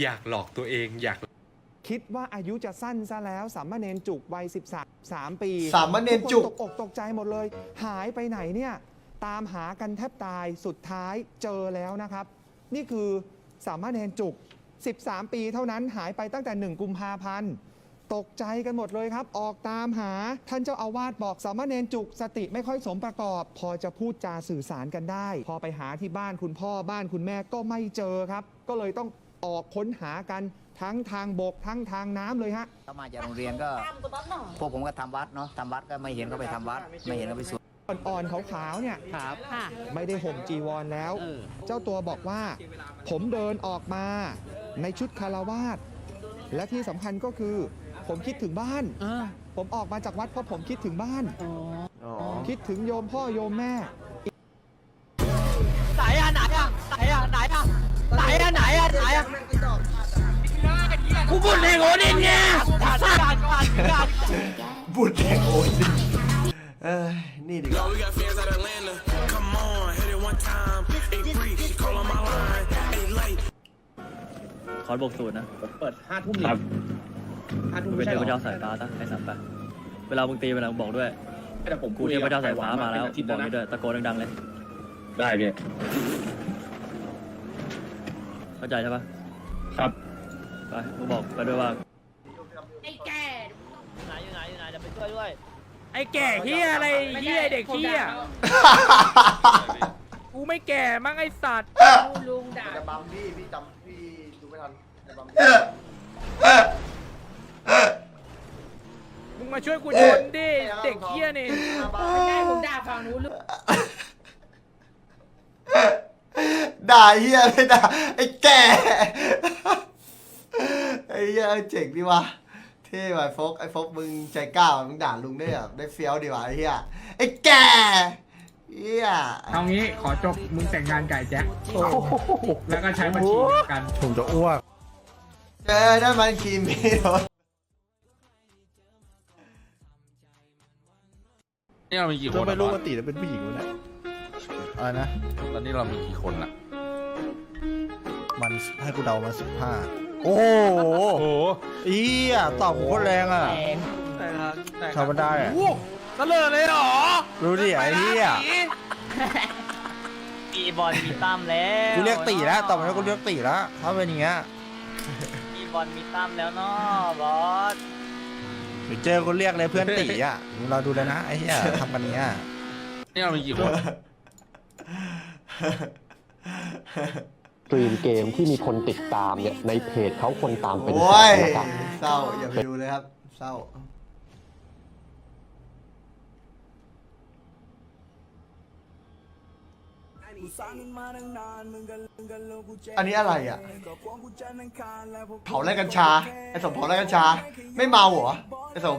อยากหลอกตัวเองอยากคิดว่าอายุจะสั้นซะแล้ว สามเณรจุกวัย13 3 ปีสามเณรจุก ทุคนตกอกตกใจหมดเลย หายไปไหนเนี่ย ตามหากันแทบตายสุดท้ายเจอแล้วนะครับ นี่คือสามเณรจุก 13 ปีเท่านั้นหายไปตั้งแต่ 1 กุมภาพันธ์ตกใจกันหมดเลยครับ ออกตามหาท่านเจ้าอาวาสบอกสามเณรจุกสติไม่ค่อยสมประกอบ พอจะพูดจาสื่อสารกันได้ พอไปหาที่บ้านคุณพ่อบ้านคุณแม่ก็ไม่เจอครับ ก็เลยต้อง ออกค้นหากันทั้งทางบกทั้งทางน้ำเลยฮะ เขามาจากโรงเรียนก็พวกผมก็ทำวัดเนาะทำวัดก็ไม่เห็นเขาไปทำวัด ไม่เห็นเขาไปสวดอ่อนๆขาวๆเนี่ย ครับ ค่ะ ไม่ได้ห่มจีวรแล้ว เออ เจ้าตัวบอกว่า ผมเดินออกมาในชุดคารวาสและที่สำคัญก็คือ ผมคิดถึงบ้าน เออผมออกมาจากวัดเพราะผมคิดถึงบ้าน อ๋อ คิดถึงโยมพ่อโยมแม่ กูพูดในโง่ดินเนี่ยสัตว์บุตรแห่งโอนเอ้ยนี่ดีกว่า We got fans out Atlanta. Come on, hit it one time. Ain't free, she call on my line. Ain't late. คอร์สบวกศูนย์นะเปิดห้าทุ่มครับห้าทุ่มเป็ไม่นใช่เทเหรพเจ้าอสายฟ้าตั้งไอ้สามแปดเวลามึงตีเวลามึงบอกด้วยแต่ผมกูเทพเจ้าสายฟ้ามาแล้วทิตย์บอกนะนี่ด้วยตะโกนดังๆเลย ได้พี่เข้าใจใช่ปะครับ ไปมึงบอกไปด้วยว่าไอ้แก่ไหนอยู่ไหนอยู่ไหนจะไปช่วยด้วยไอ้แก่เฮียอะไรเฮียเด็กเฮียกูไม่แก่มั้งไอ้สัตว์ลุงด่าจะบัมพี่พี่จำพี่ดูไม่ทันจะบัมมึงมาช่วยกูชนดิเด็กเฮียนี่ไม่ได้ผมด่าฝั่งนู้นลูกด่าเฮียเลยด่าไอ้แก่ไอ้เฮียเจ๋งดีวะเท่ว่ะไอ้โฟกไอ้โฟกมึงใจกล้าว่ะมึงด่าลุงได้แบบได้เฟี้ยวดีว่ะไอ้เฮียไอ้แก่เฮียเอางี้ขอจบมึงแต่งงานไก่แจ็คแล้วก็ใช้บัญชีเดียวกัน ผมจะอ้วก เจอได้มันคีมีโดนนี่เรามีกี่คนไม่รู้มาตีแล้วเป็นผู้หญิงวะเนี่ยอะไรนะ ตอนนี้เรามีกี่คนล่ะมันให้กูเดามาสิบห้า โอ้โหโอ้โหอีอะตอบโคตรแรงอะทำมันได้อะตะเลอเลยเหรอรู้ดิไอ้เหี้ย มีบอลมีตั้มแล้วกูเรียกตีแล้วต่อไปนี้กูเรียกตีแล้วถ้าเป็นอย่างเงี้ยมีบอลมีตั้มแล้วเนาะบอสเดี๋ยวเจอกูเรียกเลยเพื่อนตีอะมึงเราดูเลยนะไอ้เหี้ยทำกันเนี้ยนี่เรามีกี่คนส ตรีมเกมที่มีคนติดตามเนี่ยในเพจเขาคนตามเป็นแสโอ้ยนนะครับเศร้าอย่าไปดูเลยครับ เศร้า อันนี้อะไรอะ เผาไร่กัญชา ไอ้สมเผาไร่กัญชา ไม่เมาเหรอ ไอ้สม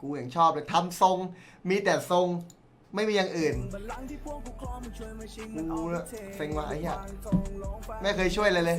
กูอย่างชอบเลยทำทรง มีแต่ทรงไม่มีอย่างอื่นกูเนี่ยเซ็งว่ะไอ้เหี้ยไม่เคยช่วยเลยเลย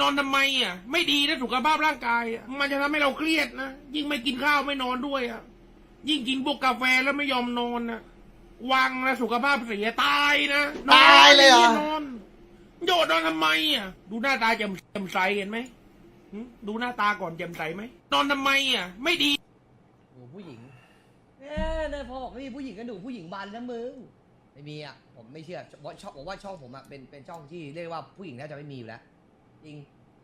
นอนทำไมอะ ไม่ดีนะสุขภาพร่างกายอะมันจะทำให้เราเครียดนะยิ่งไม่กินข้าวไม่นอนด้วยอะยิ่งกินพวกกาแฟแล้วไม่ยอมนอนอะวังนะสุขภาพเสียตายนะนอนตายเลยเหรอนอนโยดนอนทำไมอะ ดูหน้าตาแจ่มแจ่มใสเห็นไหมหึดูหน้าตาก่อนแจ่มใสไหมนอนทำไมอะ ไม่ดี โอ้ผู้หญิงเอ๊ะเนี่ยพอบอกไม่มีผู้หญิงก็ดูผู้หญิงบานนะมึงไม่มีอะผมไม่เชื่อว่าช่องผมว่าช่องผมอะเป็นเป็นช่องที่เรียกว่าผู้หญิงน่าจะไม่มีอยู่แล้ว จริง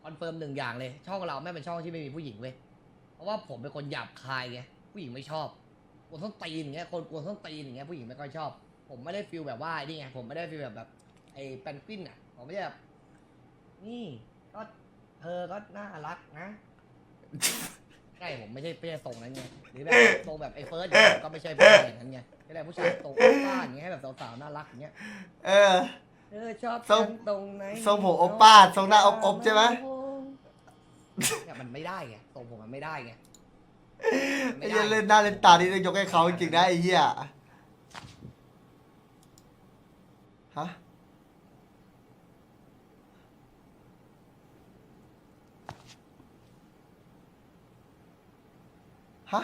คอนเฟิร์มหนึ่งอย่างเลย ช่องเราไม่เป็นช่องที่ไม่มีผู้หญิงเว้ยเพราะว่าผมเป็นคนหยาบคายไงผู้หญิงไม่ชอบกวนส้นตีนอย่างเงี้ยคนกวนส้นตีนอย่างเงี้ยผู้หญิงไม่ค่อยชอบ ผมไม่ได้ฟีลแบบว่าไอ้นี่ไงผมไม่ได้ฟีลแบบแบบไอ้แพนกวินอะผมไม่ได้แบบนี่ก็เธอก็น่ารักนะใช่ผมไม่ใช่ไม่ใช่ทรงนั้นไงหรือแบบทรงแบบไอ้เฟิร์สอย่างเงี้ยก็ไม่ใช่ผู้ชายอย่างนั้นไงไม่ได้ผู้ชายตรงป้าอย่างเงี้ยให้แบบสาวๆน่ารักอย่างเงี้ย เออ เออชอบทรงฉันตรงไหนทรงผมโอป้าทรงหน้าอบๆใช่ไหม เนี่ยมันไม่ได้ไงทรงผมมันไม่ได้ไงไอ้เหี้ยเล่นหน้าเล่นตานี่ต้องยกให้เขาจริงๆนะไอ้เหี้ยฮะฮะ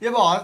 อย่าบอก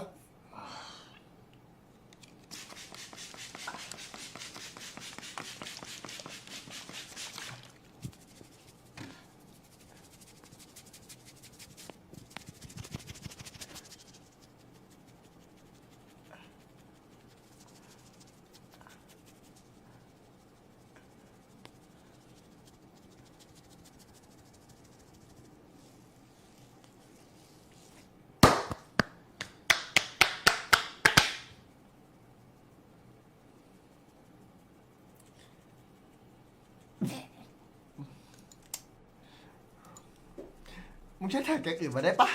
มึงใช้ทางแกงอื่นมาได้ปะ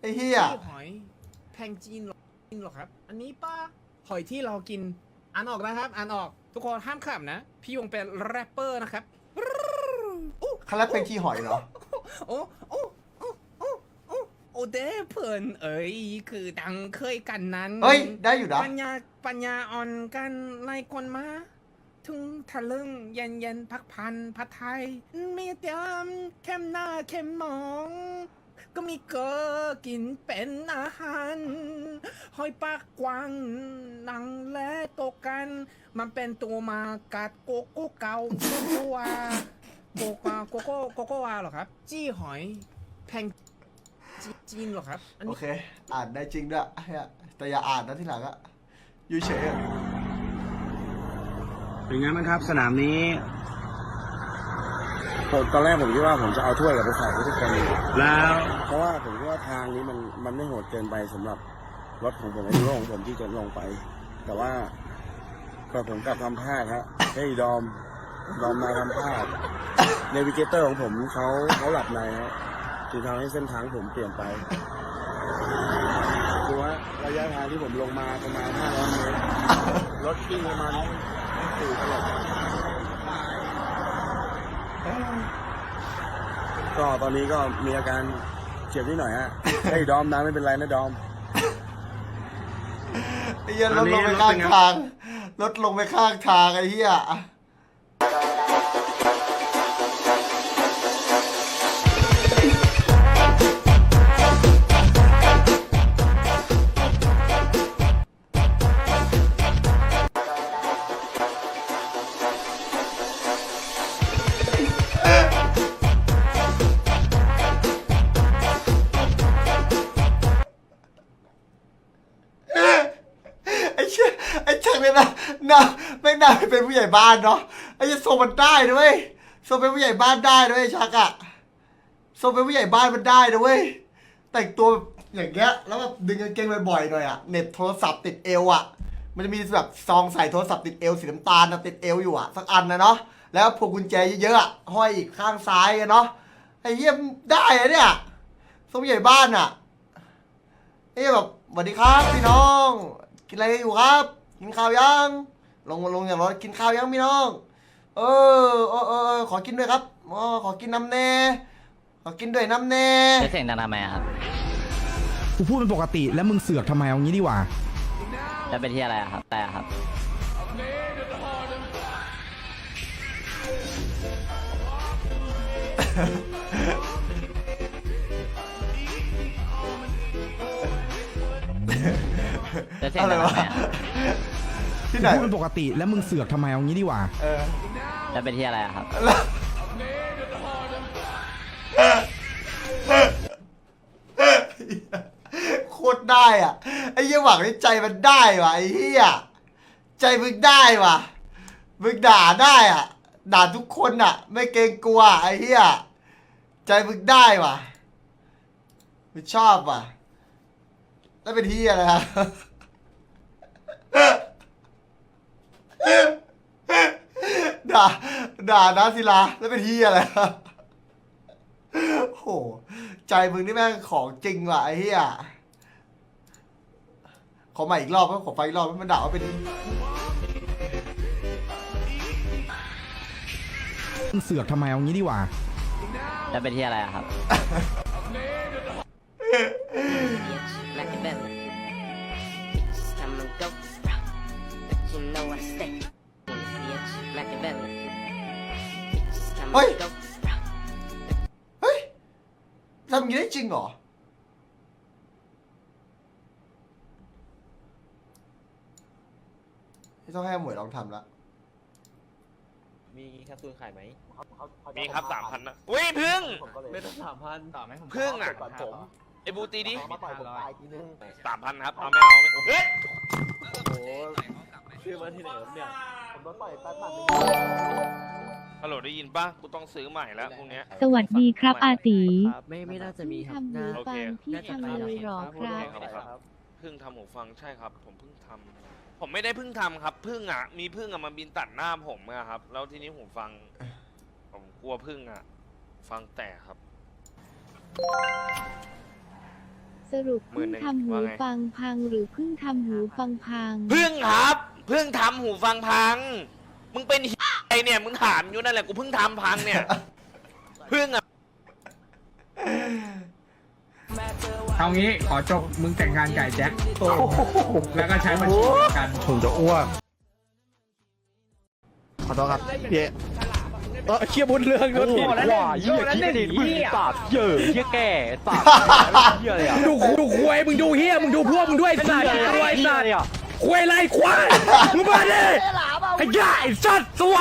ไอ้เหี้ยหอยแพงจีนหรอจีนหรอครับ อันนี้ป้าหอยที่เรากินอ่านออกนะครับอ่านออกทุกคนห้ามขำนะ พี่ยงเป็นแรปเปอร์นะครับคาราเป็นที่หอยเหรอโอ้โอ้โอ้โอ้โอ้โอเดเพิ่นเอ้ยคือดังเคยกันนั้นเฮ้ยได้อยู่นะปัญญาปัญญาอ่อนกันในคนมา ถึงทะลึ่งเย็นเย็นพักพันผัดไทย มีเตียมเข้มหน้าเข้มมอง ก็มีเกอกินเป็นอาหารหอยปากกวางหนังและตกัน มันเป็นตัวมากัดโกโก้เกาโกโก้วาโกโก้โกโก้โกโก้วาเหรอครับ จี้หอยแพงจีจีนเหรอครับ อันโอนี้เค อ่านได้จริงด้วยเหี้ยแต่อย่าอ่านนะที่หลังอะอยู่เฉยอะ เป็นไงบ้างครับ สนามนี้ผมตอนแรกผมคิดว่าผมจะเอาถ้วยกับไปฝากทุกคนแล้ว เพราะว่าผมคิดว่าทางนี้มันมันไม่โหดเกินไปสำหรับรถของผมไอ้รถของผมที่จะลงไป แต่ว่าก็ผมกลับทำพลาดฮะเฮ้ยดอมดอมมาทำพลาดเนวิเกเตอร์ของผมเขาเขาหลับในฮะจึงทำให้เส้นทางผมเปลี่ยนไปดูว่าระยะทางที่ผมลงมาประมาณ500เมตรรถวิ่งประมาณ สี่ตลบก็ตอนนี้ก็มีอาการเจ็บนิดหน่อยฮะไอ้ดอมนะไม่เป็นไรนะดอม ไอ้เหี้ยรถลงไปข้างทาง รถลงไปข้างทางไอ้เหี้ย น่าไม่น่าเป็นผู้ใหญ่บ้านเนาะไอ้เหี้ยทรงมันได้ด้วยทรงเป็นผู้ใหญ่บ้านได้ด้วยไอ้ชักอะทรงเป็นผู้ใหญ่บ้านมันได้ด้วยแต่งตัวอย่างเงี้ยแล้วแบบดึงกางเกงบ่อยๆหน่อยอะเน็บโทรศัพท์ติดเอวอะมันจะมีแบบซองใส่โทรศัพท์ติดเอวสีน้ำตาลนะติดเอวอยู่อะสักอันนะเนาะแล้วพวงกุญแจเยอะๆอะห้อยอีกข้างซ้ายเนาะไอ้เหี้ยได้อะเนี่ยทรงผู้ใหญ่บ้านอะเอ้แบบสวัสดีครับพี่น้อง กินอะไรอยู่ครับกินข้าวยัง ลงมาลงอย่างรถกินข้าวยังพี่น้องเออเออเออเออขอกินด้วยครับอ๋อขอกินน้ำแน่ ขอกินด้วยน้ำแน่เสียงดังทำไมครับ กูพูดเป็นปกติแล้วมึงเสือกทำไมเอางี้ดีกว่า แล้วเป็นที่อะไรอะครับแต่ครับจะเสร็จอะไรแล้ววะไหมอะ ที่ไหน พูดเป็นปกติแล้วมึงเสือกทำไมเอางี้ดีกว่า เออแล้วเป็นที่อะไรอะครับโคตรได้อะไอ้เหี้ยหวังในใจมันได้ว่ะไอ้เหี้ยใจมึงได้ว่ะมึงด่าได้อะด่าทุกคนอะ ไม่เกรงกลัวไอ้เหี้ยใจมึงได้ว่ะมึงชอบว่ะแล้วเป็นเหี้ยอะไรครับ ด่า ด่านะศิลาแล้วเป็นเหี้ยอะไรครับโอ้โห ใจมึงนี่แม่งของจริงว่ะไอ้เหี้ยขอใหม่อีกรอบไหมขอไฟอีกรอบไหมมันด่าว่าเป็นมึงเสือกทำไมเอางี้ดีกว่า แล้วเป็นที่อะไรอะครับ ที่ต้องให้หมวยลองทำละมีแคปซูลขายไหมมีครับสามพันนะอุ้ยพึ่ง ไม่ต้องสามพันต่อไหมผมพึ่งอะผมไอ้บูตีดิมาต่อยผมตายทีนึงสามพันครับเอาไม่เอาไม่เฮ้ยโอ้ชื่อมาที่ไหนครับเนี่ยผมโดนต่อยแป๊บมันฮัลโหลได้ยินป่ะกูต้องซื้อใหม่แล้วพรุ่งเนี้ยสวัสดีครับอาตี ไม่ไม่น่าจะมีครับทำหูฟังพี่ทำเลยหรอครับครับ เพิ่งทำหูฟังใช่ครับ ผมเพิ่งทำผมไม่ได้เพิ่งทำครับพึ่งอะ มีพึ่งอะมาบินตัดหน้าผมอะครับ แล้วทีนี้หูฟัง ผมกลัวพึ่งอะ ฟังแตกครับ สรุปหมื่เพิ่นงหนึ่งทำหูว่าไง ฟังพังหรือเพิ่งทำหูฟังพังพึ่งครับ เพิ่งทำหูฟังพัง มึงเป็นเหี้ยไอเนี่ยมึงถามอยู่นั่นแหละกูเพิ่งทำพังเนี่ยพึ่งอะเอางี้ขอจบมึงแต่งงานไก่แจ็คแล้วก็ใช้บัญชีกัน ผมจะอ้วกขอโทษครับเออเชี่ยบนเรื่องโดนทีว่าเยี่ยคิดดิมึงปากเย่อเยี่ยแก่ปากเยี่ยเลยอะดูดูควยมึงดูเฮียมึงดูพวกมึงด้วยสัตว์ด้วยสัตว์ควยไรควายมึงมาดิขยะไอ้สัตว์ตัว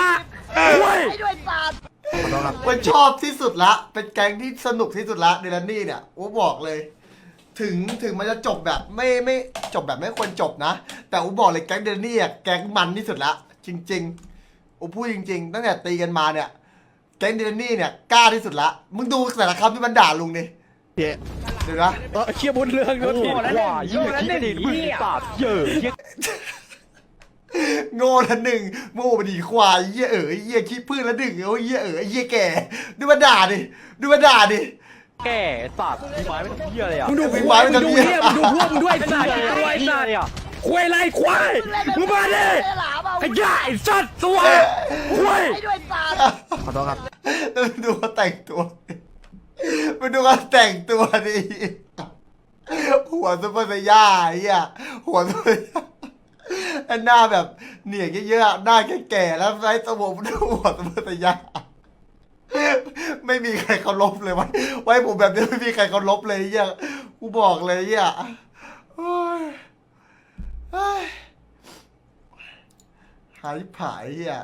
ควยมันชอบที่สุดละ เป็นแก๊งที่สนุกที่สุดละเดลันนี่เนี่ยโอ้บอกเลย ถึงถึงมันจะจบแบบไม่ไม่จบแบบไม่ควรจบนะ แต่อูบอกเลยแก๊งเดนนี่อะแก๊งมันที่สุดละ จริงๆอูพูดจริง ๆ ตั้งแต่ตีกันมาเนี่ย แก๊งเดนนี่เนี่ยกล้าที่สุดละมึงดูแต่ละคำที่มันด่าลุงดิเดี๋ยวนะเออเชี่ยบนเรื่องโดนทีว่าเยี่ยคิดดิมึงปากเย่อเยี่ยโง่ละหนึ่งโง่ไปดีควายเยี่ยเอ๋ยเยี่ยขี้พืชละหนึ่งโอ้ยเยี่ยเอ๋ยเยี่ยแก่ดูมันด่าดิดูมันด่าดิ แก่สัตว์มีไม้ไม่ต้องเยี่ยเลยอะมึงดูควยมึงดูเฮียมึงดูพวกมึงด้วยสัตว์ด้วยสัตว์อะควยไรควายมึงมาดิขยะไอ้สัตว์ตัวควยขอโทษครับแล้วดูเขาแต่งตัวมาดูเขาแต่งตัวดิหัวซุปเปอร์ไซย่าไอ้เหี้ยหัวซุปเปอร์ไซย่าอันหน้าแบบเหนียงเยอะๆหน้าแก่ๆแล้วไร้สมองดูหัวซุปเปอร์ไซย่า ไม่มีใครเคารพเลยวันไว้ผมแบบนี้ไม่มีใครเคารพเลยอ้เหี้ยกูบอกเลยไอ้เหี้ยโอ้ยหายผายอ้เหี้ย